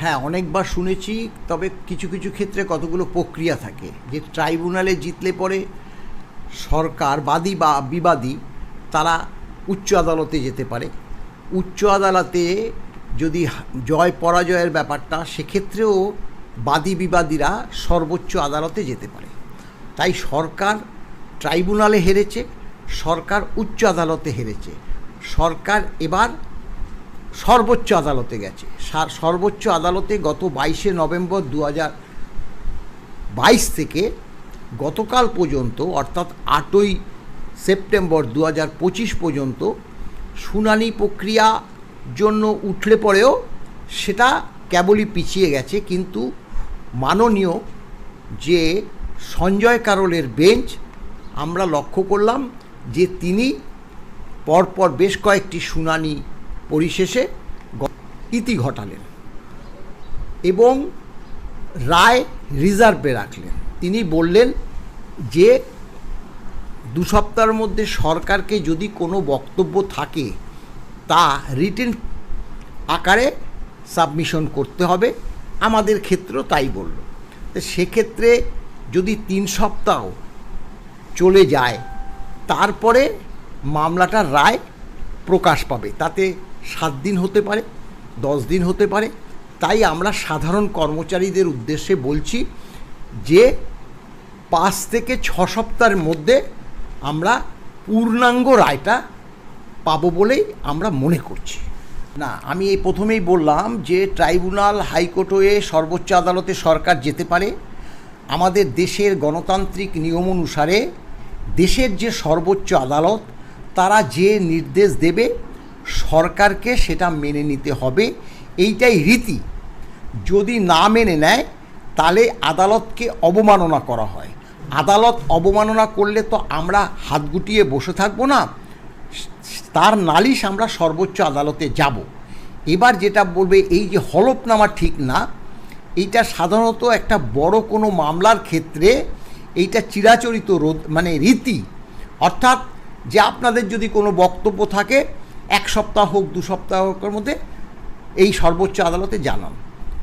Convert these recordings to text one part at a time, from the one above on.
হ্যাঁ অনেকবার শুনেছি, তবে কিছু কিছু ক্ষেত্রে কতগুলো প্রক্রিয়া থাকে। যে ট্রাইব্যুনালে জিতলে পরে সরকার, বাদী বা বিবাদী, তারা উচ্চ আদালতে যেতে পারে। উচ্চ আদালতে যদি জয় পরাজয়ের ব্যাপারটা, সেক্ষেত্রেও বাদী বিবাদীরা সর্বোচ্চ আদালতে যেতে পারে। তাই সরকার ট্রাইব্যুনালে হেরেছে, সরকার উচ্চ আদালতে হেরেছে। সরকার এবার সর্বোচ্চ আদালতে গেছে। সার- সর্বোচ্চ আদালতে গত বাইশে নভেম্বর দু বাইশ থেকে গতকাল পর্যন্ত, অর্থাৎ আটই সেপ্টেম্বর দু পঁচিশ পর্যন্ত শুনানি প্রক্রিয়া জন্য উঠলে পরেও সেটা কেবলই পিছিয়ে গেছে। কিন্তু মাননীয় যে সঞ্জয় কারলের বেঞ্চ, আমরা লক্ষ্য করলাম যে তিনি পরপর বেশ কয়েকটি শুনানি পরিশেষে ইতি ঘটালেন এবং রায় রিজার্ভে রাখলেন। তিনি বললেন যে, দু সপ্তাহের মধ্যে সরকারকে যদি কোনো বক্তব্য থাকে, তা রিটেন আকারে সাবমিশন করতে হবে। আমাদের ক্ষেত্রেও তাই বলল। তো সেক্ষেত্রে যদি তিন সপ্তাহ চলে যায়, তারপরে মামলাটার রায় প্রকাশ পাবে। তাতে সাত দিন হতে পারে, দশ দিন হতে পারে। তাই আমরা সাধারণ কর্মচারীদের উদ্দেশ্যে বলছি যে পাঁচ থেকে ছ সপ্তাহের মধ্যে আমরা পূর্ণাঙ্গ রায়টা পাবো বলেই আমরা মনে করছি। না, আমি এই প্রথমেই বললাম যে ট্রাইব্যুনাল হাইকোর্ট হয়ে সর্বোচ্চ আদালতে সরকার যেতে পারে। আমাদের দেশের গণতান্ত্রিক নিয়ম অনুসারে দেশের যে সর্বোচ্চ আদালত, তারা যে নির্দেশ দেবে সরকারকে সেটা মেনে নিতে হবে। এইটাই রীতি। যদি না মেনে নেয়, তাহলে আদালতকে অবমাননা করা হয়। আদালত অবমাননা করলে তো আমরা হাত গুটিয়ে বসে থাকব না। তার নালিশ আমরা সর্বোচ্চ আদালতে যাব। এবার যেটা বলবে, এই যে হলফনামা ঠিক না, এইটা সাধারণত একটা বড় কোনো মামলার ক্ষেত্রে এইটা চিরাচরিত রোধ মানে রীতি। অর্থাৎ যে আপনাদের যদি কোনো বক্তব্য থাকে এক সপ্তাহ হোক, দু সপ্তাহ সপ্তাহের মধ্যে এই সর্বোচ্চ আদালতে জানান।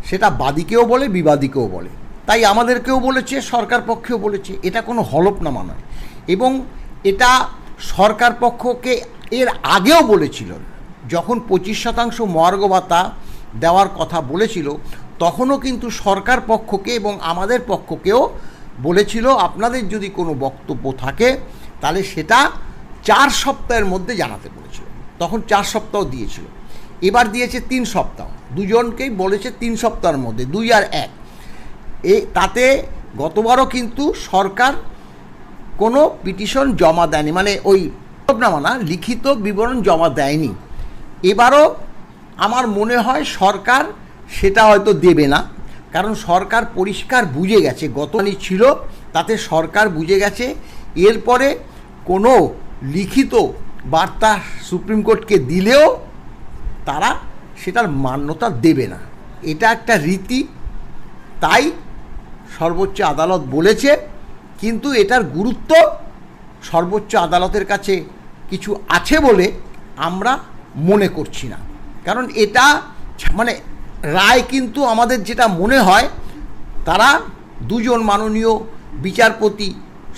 সেটা বাদীকেও বলে, বিবাদীকেও বলে। তাই আমাদেরকেও বলেছে, সরকার পক্ষেও বলেছে। এটা কোনো হলফনামা নয়। এবং এটা সরকার পক্ষকে এর আগেও বলেছিল, যখন পঁচিশ শতাংশ মহার্ঘ ভাতা দেওয়ার কথা বলেছিল, তখনও কিন্তু সরকার পক্ষকে এবং আমাদের পক্ষকেও বলেছিল, আপনাদের যদি কোনো বক্তব্য থাকে, তাহলে সেটা চার সপ্তাহের মধ্যে জানাতে তখন চার সপ্তাহ দিয়েছিল। এবার দিয়েছে তিন সপ্তাহ। দুজনকেই বলেছে তিন সপ্তাহের মধ্যে, দুই আর এক। এ, তাতে গতবারও কিন্তু সরকার কোনো পিটিশন জমা দেয়নি মানে ওই হলফনামা না লিখিত বিবরণ জমা দেয়নি। এবারও আমার মনে হয় সরকার সেটা হয়তো দেবে না, কারণ সরকার পরিষ্কার বুঝে গেছে গতনি ছিল, তাতে সরকার বুঝে গেছে। এরপরে কোনো লিখিত বার্তা সুপ্রিম কোর্টকে দিলেও তারা সেটার মান্যতা দেবে না। এটা একটা রীতি, তাই সর্বোচ্চ আদালত বলেছে, কিন্তু এটার গুরুত্ব সর্বোচ্চ আদালতের কাছে কিছু আছে বলে আমরা মনে করছি না। কারণ এটা মানে রায় কিন্তু আমাদের যেটা মনে হয়, তারা দুজন মাননীয় বিচারপতি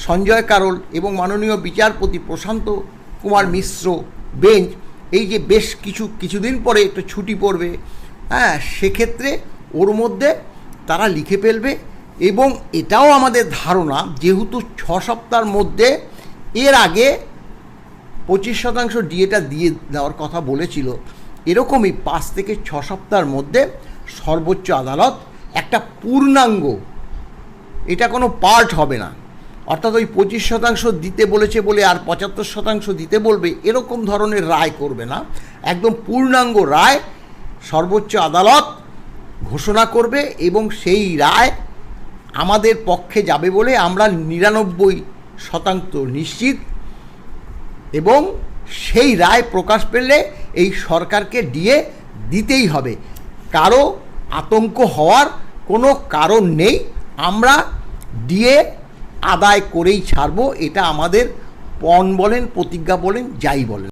সঞ্জয় কারল এবং মাননীয় বিচারপতি প্রশান্ত কুমার মিশ্র বেঞ্চ, এই যে বেশ কিছু, কিছুদিন পরে একটু ছুটি পড়বে হ্যাঁ সেক্ষেত্রে ওর মধ্যে তারা লিখে ফেলবে এবং এটাও আমাদের ধারণা, যেহেতু ছ সপ্তাহের মধ্যে এর আগে পঁচিশ শতাংশ ডিএটা দিয়ে দেওয়ার কথা বলেছিল, এরকমই পাঁচ থেকে ছ সপ্তাহের মধ্যে সর্বোচ্চ আদালত একটা পূর্ণাঙ্গ, এটা কোনো পার্ট হবে না। অর্থাৎ ওই পঁচিশ শতাংশ দিতে বলেছে বলে আর পঁচাত্তর শতাংশ দিতে বলবে, এরকম ধরনের রায় করবে না। একদম পূর্ণাঙ্গ রায় সর্বোচ্চ আদালত ঘোষণা করবে এবং সেই রায় আমাদের পক্ষে যাবে বলে আমরা নিরানব্বই শতাংশ নিশ্চিত এবং সেই রায় প্রকাশ পেলে এই সরকারকে দিয়ে দিতেই হবে। কারও আতঙ্ক হওয়ার কোনো কারণ নেই। আমরা দিয়ে আদায় করেই ছাড়বো এটা আমাদের পণ বলেন প্রতিজ্ঞা বলেন যাই বলেন।